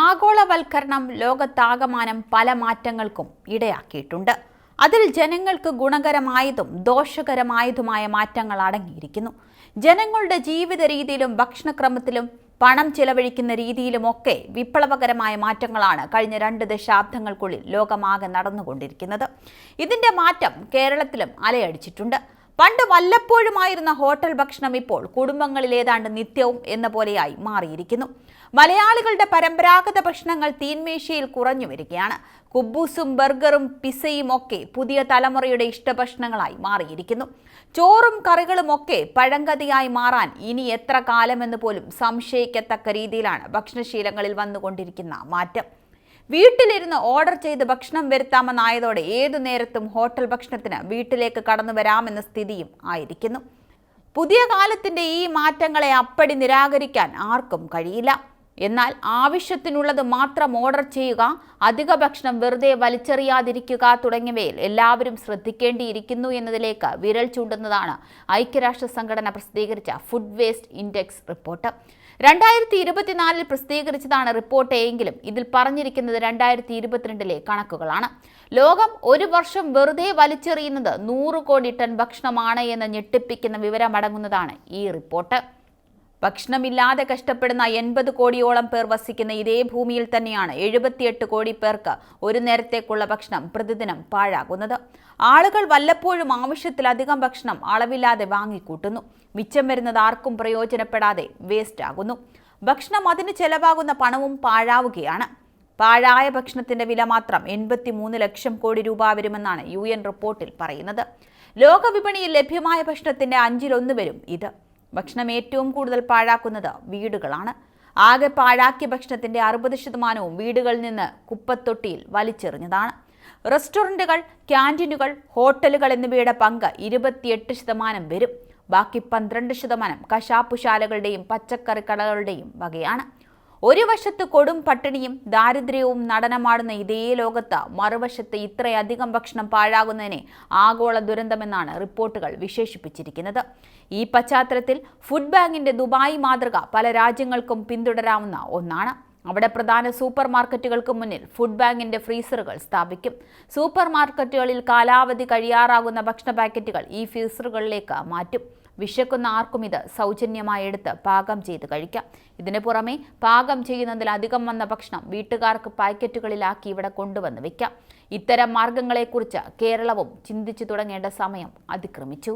ആഗോളവൽക്കരണം ലോകത്താകമാനം പല മാറ്റങ്ങൾക്കും ഇടയാക്കിയിട്ടുണ്ട്. അതിൽ ജനങ്ങൾക്ക് ഗുണകരമായതും ദോഷകരമായതുമായ മാറ്റങ്ങൾ അടങ്ങിയിരിക്കുന്നു. ജനങ്ങളുടെ ജീവിത രീതിയിലും ഭക്ഷണക്രമത്തിലും പണം ചിലവഴിക്കുന്ന രീതിയിലുമൊക്കെ വിപ്ലവകരമായ മാറ്റങ്ങളാണ് കഴിഞ്ഞ രണ്ട് ദശാബ്ദങ്ങൾക്കുള്ളിൽ ലോകമാകെ നടന്നുകൊണ്ടിരിക്കുന്നത്. ഇതിന്റെ മാറ്റം കേരളത്തിലും അലയടിച്ചിട്ടുണ്ട്. പണ്ട് വല്ലപ്പോഴുമായിരുന്ന ഹോട്ടൽ ഭക്ഷണം ഇപ്പോൾ കുടുംബങ്ങളിൽ ഏതാണ്ട് നിത്യവും എന്ന പോലെയായി മാറിയിരിക്കുന്നു. മലയാളികളുടെ പരമ്പരാഗത ഭക്ഷണങ്ങൾ തീന്മേശയിൽ കുറഞ്ഞു വരികയാണ്. കുബൂസും ബർഗറും പിസയും ഒക്കെ പുതിയ തലമുറയുടെ ഇഷ്ടഭക്ഷണങ്ങളായി മാറിയിരിക്കുന്നു. ചോറും കറികളും ഒക്കെ പഴങ്കതിയായി മാറാൻ ഇനി എത്ര കാലമെന്ന് പോലും സംശയിക്കത്തക്ക രീതിയിലാണ് ഭക്ഷണശീലങ്ങളിൽ വന്നുകൊണ്ടിരിക്കുന്ന മാറ്റം. വീട്ടിലിരുന്ന് ഓർഡർ ചെയ്ത് ഭക്ഷണം വരുത്താമെന്നായതോടെ ഏതു നേരത്തും ഹോട്ടൽ ഭക്ഷണത്തിന് വീട്ടിലേക്ക് കടന്നു വരാമെന്ന സ്ഥിതിയും ആയിരിക്കുന്നു. പുതിയ കാലത്തിന്റെ ഈ മാറ്റങ്ങളെ അപ്പടി നിരാകരിക്കാൻ ആർക്കും കഴിയില്ല. എന്നാൽ ആവശ്യത്തിനുള്ളത് മാത്രം ഓർഡർ ചെയ്യുക അധിക ഭക്ഷണം വെറുതെ വലിച്ചെറിയാതിരിക്കുക തുടങ്ങിയവയിൽ എല്ലാവരും ശ്രദ്ധിക്കേണ്ടിയിരിക്കുന്നു എന്നതിലേക്ക് വിരൽ ചൂണ്ടുന്നതാണ് ഐക്യരാഷ്ട്ര സംഘടന പ്രസിദ്ധീകരിച്ച ഫുഡ് വേസ്റ്റ് ഇൻഡെക്സ് റിപ്പോർട്ട്. രണ്ടായിരത്തി ഇരുപത്തിനാലിൽ പ്രസിദ്ധീകരിച്ചതാണ് റിപ്പോർട്ട് എങ്കിലും ഇതിൽ പറഞ്ഞിരിക്കുന്നത് രണ്ടായിരത്തി ഇരുപത്തിരണ്ടിലെ കണക്കുകളാണ്. ലോകം ഒരു വർഷം വെറുതെ വലിച്ചെറിയുന്നത് നൂറ് കോടി ടൺ ഭക്ഷണമാണ് എന്ന് ഞെട്ടിപ്പിക്കുന്ന വിവരമടങ്ങുന്നതാണ് ഈ റിപ്പോർട്ട്. ഭക്ഷണമില്ലാതെ കഷ്ടപ്പെടുന്ന എൺപത് കോടിയോളം പേർ വസിക്കുന്ന ഇതേ ഭൂമിയിൽ തന്നെയാണ് എഴുപത്തിയെട്ട് കോടി പേർക്ക് ഒരു നേരത്തേക്കുള്ള ഭക്ഷണം പ്രതിദിനം പാഴാകുന്നത്. ആളുകൾ വല്ലപ്പോഴും ആവശ്യത്തിലധികം ഭക്ഷണം അളവില്ലാതെ വാങ്ങിക്കൂട്ടുന്നു. മിച്ചം വരുന്നത് ആർക്കും പ്രയോജനപ്പെടാതെ വേസ്റ്റ് ആകുന്നു ഭക്ഷണം അതിന് ചെലവാകുന്ന പണവും പാഴാവുകയാണ്. പാഴായ ഭക്ഷണത്തിന്റെ വില മാത്രം എൺപത്തി മൂന്ന് ലക്ഷം കോടി രൂപ വരുമെന്നാണ് യു റിപ്പോർട്ടിൽ പറയുന്നത്. ലോകവിപണിയിൽ ലഭ്യമായ ഭക്ഷണത്തിന്റെ അഞ്ചിലൊന്ന് വരും ഇത്. ഭക്ഷണം ഏറ്റവും കൂടുതൽ പാഴാക്കുന്നത് വീടുകളാണ്. ആകെ പാഴാക്കിയ ഭക്ഷണത്തിന്റെ അറുപത് ശതമാനവും വീടുകളിൽ നിന്ന് കുപ്പത്തൊട്ടിയിൽ വലിച്ചെറിഞ്ഞതാണ്. റെസ്റ്റോറന്റുകൾ ക്യാന്റീനുകൾ ഹോട്ടലുകൾ എന്നിവയുടെ പങ്ക് ഇരുപത്തിയെട്ട് ശതമാനം വരും. ബാക്കി പന്ത്രണ്ട് ശതമാനം കശാപ്പുശാലകളുടെയും പച്ചക്കറി കടകളുടെയും വകയാണ്. ഒരു വശത്ത് കൊടും പട്ടിണിയും ദാരിദ്ര്യവും നടനമാടുന്ന ഇതേ ലോകത്ത് മറുവശത്ത് ഇത്രയധികം ഭക്ഷണം പാഴാകുന്നതിനെ ആഗോള ദുരന്തമെന്നാണ് റിപ്പോർട്ടുകൾ വിശേഷിപ്പിച്ചിരിക്കുന്നത്. ഈ പശ്ചാത്തലത്തിൽ ഫുഡ് ബാങ്കിന്റെ ദുബായ് മാതൃക പല രാജ്യങ്ങൾക്കും പിന്തുടരാവുന്ന ഒന്നാണ്. അവിടെ പ്രധാന സൂപ്പർ മാർക്കറ്റുകൾക്ക് മുന്നിൽ ഫുഡ് ബാങ്കിന്റെ ഫ്രീസറുകൾ സ്ഥാപിക്കും. സൂപ്പർ മാർക്കറ്റുകളിൽ കാലാവധി കഴിയാറാകുന്ന ഭക്ഷണ പാക്കറ്റുകൾ ഈ ഫ്രീസറുകളിലേക്ക് മാറ്റും. വിശക്കുന്ന ആർക്കും ഇത് സൗജന്യമായി എടുത്ത് പാകം ചെയ്ത് കഴിക്കാം. ഇതിനു പുറമെ പാകം ചെയ്യുന്നതിൽ അധികം വന്ന ഭക്ഷണം വീട്ടുകാർക്ക് പാക്കറ്റുകളിലാക്കി ഇവിടെ കൊണ്ടുവന്ന് വെക്കാം. ഇത്തരം മാർഗങ്ങളെക്കുറിച്ച് കേരളവും ചിന്തിച്ചു തുടങ്ങേണ്ട സമയം അതിക്രമിച്ചു.